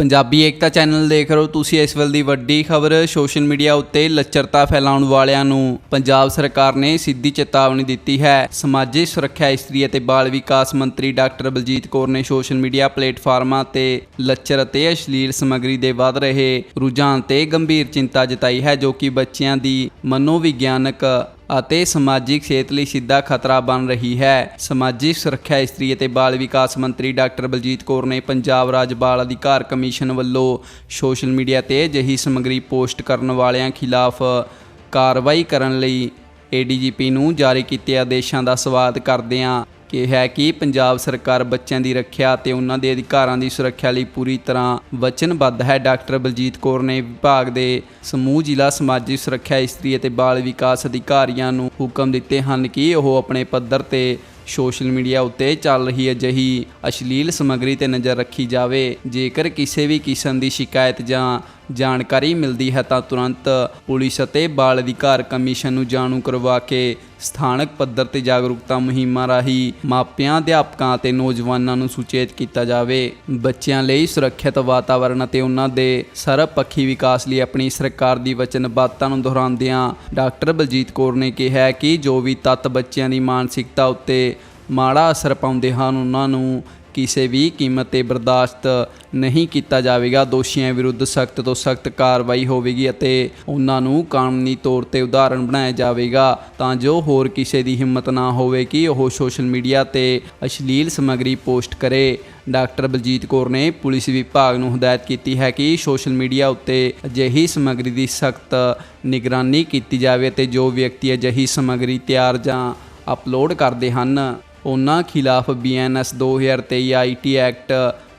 ਪੰਜਾਬੀ ਏਕਤਾ channel ਦੇਖ ਰਹੇ ਹੋ ਤੁਸੀਂ ਇਸ ਵੇਲੇ ਦੀ ਵੱਡੀ ਖਬਰ, ਸੋਸ਼ਲ ਮੀਡੀਆ ਉੱਤੇ ਲੱਚਰਤਾ ਫੈਲਾਉਣ ਵਾਲਿਆਂ ਨੂੰ ਪੰਜਾਬ ਸਰਕਾਰ ਨੇ ਸਿੱਧੀ ਚੇਤਾਵਨੀ ਦਿੱਤੀ ਹੈ। ਸਮਾਜਿਕ ਸੁਰੱਖਿਆ, ਇਸਤਰੀ ਅਤੇ ਬਾਲ ਵਿਕਾਸ ਮੰਤਰੀ ਡਾਕਟਰ ਬਲਜੀਤ ਕੌਰ ਨੇ ਸੋਸ਼ਲ ਮੀਡੀਆ ਪਲੇਟਫਾਰਮਾਂ ਤੇ ਲੱਚਰ ਅਤੇ ਅਸ਼ਲੀਲ ਸਮੱਗਰੀ ਦੇ ਵੱਧ ਰਹੇ ਰੁਝਾਨ ਤੇ ਗੰਭੀਰ ਚਿੰਤਾ ਜਤਾਈ ਹੈ, ਜੋ ਕਿ ਬੱਚਿਆਂ ਦੀ ਮਨੋਵਿਗਿਆਨਕ ਅਤੇ ਸਮਾਜਿਕ ਸਿਹਤ ਲਈ ਸਿੱਧਾ ਖਤਰਾ ਬਣ ਰਹੀ ਹੈ। ਸਮਾਜਿਕ ਸੁਰੱਖਿਆ, ਇਸਤਰੀ ਅਤੇ ਬਾਲ ਵਿਕਾਸ ਮੰਤਰੀ ਡਾਕਟਰ ਬਲਜੀਤ ਕੌਰ ਨੇ ਪੰਜਾਬ ਰਾਜ ਬਾਲ ਅਧਿਕਾਰ ਕਮਿਸ਼ਨ ਵੱਲੋਂ ਸੋਸ਼ਲ ਮੀਡੀਆ ਤੇ ਅਜਿਹੀ ਸਮੱਗਰੀ ਪੋਸਟ ਕਰਨ ਵਾਲਿਆਂ ਖਿਲਾਫ ਕਾਰਵਾਈ ਕਰਨ ਲਈ ਏਡੀਜੀਪੀ ਨੂੰ ਜਾਰੀ ਕੀਤੇ ਆਦੇਸ਼ਾਂ ਦਾ ਸਵਾਗਤ ਕਰਦਿਆਂ ਕਿਹਾ ਕਿ ਪੰਜਾਬ ਸਰਕਾਰ ਬੱਚਿਆਂ ਦੀ ਰੱਖਿਆ ਅਤੇ ਉਹਨਾਂ ਦੇ ਅਧਿਕਾਰਾਂ ਦੀ ਸੁਰੱਖਿਆ ਲਈ ਪੂਰੀ ਤਰ੍ਹਾਂ ਵਚਨਬੱਧ ਹੈ। ਡਾਕਟਰ ਬਲਜੀਤ ਕੌਰ ਨੇ ਵਿਭਾਗ ਦੇ ਸਮੂਹ, ਜ਼ਿਲ੍ਹਾ ਸਮਾਜਿਕ ਸੁਰੱਖਿਆ, ਇਸਤਰੀ ਅਤੇ ਬਾਲ ਵਿਕਾਸ ਅਧਿਕਾਰੀਆਂ ਨੂੰ ਹੁਕਮ ਦਿੱਤੇ ਹਨ ਕਿ ਉਹ ਆਪਣੇ ਪੱਧਰ ਤੇ ਸੋਸ਼ਲ ਮੀਡੀਆ ਉੱਤੇ ਚੱਲ ਰਹੀ ਅਜਿਹੀ ਅਸ਼ਲੀਲ ਸਮੱਗਰੀ ਤੇ ਨਜ਼ਰ ਰੱਖੀ ਜਾਵੇ। ਜੇਕਰ ਕਿਸੇ ਵੀ ਕਿਸਮ ਦੀ ਸ਼ਿਕਾਇਤ ਜਾਂ ਜਾਣਕਾਰੀ ਮਿਲਦੀ ਹੈ ਤਾਂ ਤੁਰੰਤ ਪੁਲਿਸ ਅਤੇ ਬਾਲ ਅਧਿਕਾਰ ਕਮਿਸ਼ਨ ਨੂੰ ਜਾਣੂ ਕਰਵਾ ਕੇ ਸਥਾਨਕ ਪੱਧਰ ਤੇ ਜਾਗਰੂਕਤਾ ਮੁਹਿੰਮਾਂ ਰਾਹੀਂ ਮਾਪਿਆਂ, ਅਧਿਆਪਕਾਂ ਅਤੇ ਨੌਜਵਾਨਾਂ ਨੂੰ ਸੁਚੇਤ ਕੀਤਾ ਜਾਵੇ। ਬੱਚਿਆਂ ਲਈ ਸੁਰੱਖਿਅਤ ਵਾਤਾਵਰਣ ਅਤੇ ਉਹਨਾਂ ਦੇ ਸਰਬਪੱਖੀ ਵਿਕਾਸ ਲਈ ਆਪਣੀ ਸਰਕਾਰ ਦੀ ਵਚਨਬੱਧਤਾ ਨੂੰ ਦੁਹਰਾਉਂਦਿਆਂ ਡਾਕਟਰ ਬਲਜੀਤ ਕੌਰ ਨੇ ਕਿਹਾ ਕਿ ਜੋ ਵੀ ਤੱਤ ਬੱਚਿਆਂ ਦੀ ਮਾਨਸਿਕਤਾ ਉੱਤੇ ਮਾੜਾ ਅਸਰ ਪਾਉਂਦੇ ਹਨ, ਉਹਨਾਂ ਨੂੰ ਕਿਸੇ ਵੀ ਕੀਮਤ ਤੇ ਬਰਦਾਸ਼ਤ ਨਹੀਂ ਕੀਤਾ ਜਾਵੇਗਾ। ਦੋਸ਼ੀਆਂ ਵਿਰੁੱਧ ਸਖਤ ਤੋਂ ਸਖਤ ਕਾਰਵਾਈ ਹੋਵੇਗੀ ਅਤੇ ਉਹਨਾਂ ਨੂੰ ਕਾਨੂੰਨੀ ਤੌਰ ਤੇ ਉਦਾਹਰਣ ਬਣਾਇਆ ਜਾਵੇਗਾ। ਤਾਂ ਜੋ ਹੋਰ ਕਿਸੇ ਦੀ ਹਿੰਮਤ ਨਾ ਹੋਵੇ ਕਿ ਉਹ ਸੋਸ਼ਲ ਮੀਡੀਆ ਤੇ ਅਸ਼ਲੀਲ ਸਮੱਗਰੀ ਪੋਸਟ ਕਰੇ। ਡਾਕਟਰ ਬਲਜੀਤ ਕੌਰ ਨੇ ਪੁਲਿਸ ਵਿਭਾਗ ਨੂੰ ਹਦਾਇਤ ਕੀਤੀ ਹੈ ਕਿ ਸੋਸ਼ਲ ਮੀਡੀਆ ਉੱਤੇ ਅਜਿਹੀ ਸਮੱਗਰੀ ਦੀ ਸਖਤ ਨਿਗਰਾਨੀ ਕੀਤੀ ਜਾਵੇ ਤੇ ਜੋ ਵਿਅਕਤੀ ਅਜਿਹੀ ਸਮੱਗਰੀ ਤਿਆਰ ਜਾਂ ਅਪਲੋਡ ਕਰਦੇ ਹਨ ਉਹਨਾਂ ਖਿਲਾਫ ਬੀਐਨਐਸ 2023 ਆਈਟੀ ਐਕਟ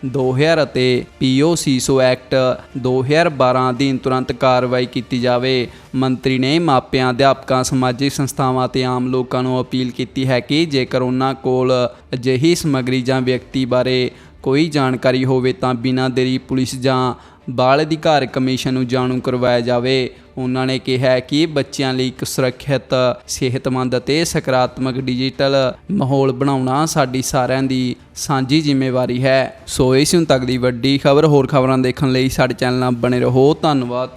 2000 ਅਤੇ ਪੀਓਸੀਸੋ ਐਕਟ 2012 ਅਧੀਨ ਤੁਰੰਤ ਕਾਰਵਾਈ ਕੀਤੀ ਜਾਵੇ। ਮੰਤਰੀ ਨੇ ਮਾਪਿਆਂ, ਅਧਿਆਪਕਾਂ, ਸਮਾਜਿਕ ਸੰਸਥਾਵਾਂ ਤੇ ਆਮ ਲੋਕਾਂ ਨੂੰ ਅਪੀਲ ਕੀਤੀ ਹੈ ਕਿ ਜੇਕਰ ਉਹਨਾਂ ਕੋਲ ਅਜਿਹੀ ਸਮੱਗਰੀ ਜਾਂ ਵਿਅਕਤੀ ਬਾਰੇ ਕੋਈ ਜਾਣਕਾਰੀ ਹੋਵੇ ਤਾਂ ਬਿਨਾਂ ਦੇਰੀ ਪੁਲਿਸ ਜਾਂ ਬਾਲ ਅਧਿਕਾਰ ਕਮਿਸ਼ਨ ਨੂੰ ਜਾਣੂ ਕਰਵਾਇਆ ਜਾਵੇ। ਉਹਨਾਂ ਨੇ ਕਿਹਾ ਕਿ ਬੱਚਿਆਂ ਲਈ ਇੱਕ ਸੁਰੱਖਿਅਤ, ਸਿਹਤਮੰਦ ਅਤੇ ਸਕਾਰਾਤਮਕ ਡਿਜੀਟਲ ਮਾਹੌਲ ਬਣਾਉਣਾ ਸਾਡੀ ਸਾਰਿਆਂ ਦੀ ਸਾਂਝੀ ਜ਼ਿੰਮੇਵਾਰੀ ਹੈ। ਸੋ ਇਸ ਹੁਣ ਤੱਕ ਦੀ ਵੱਡੀ ਖਬਰ, ਹੋਰ ਖਬਰਾਂ ਦੇਖਣ ਲਈ ਸਾਡੇ ਚੈਨਲ ਨਾਲ ਬਣੇ ਰਹੋ। ਧੰਨਵਾਦ।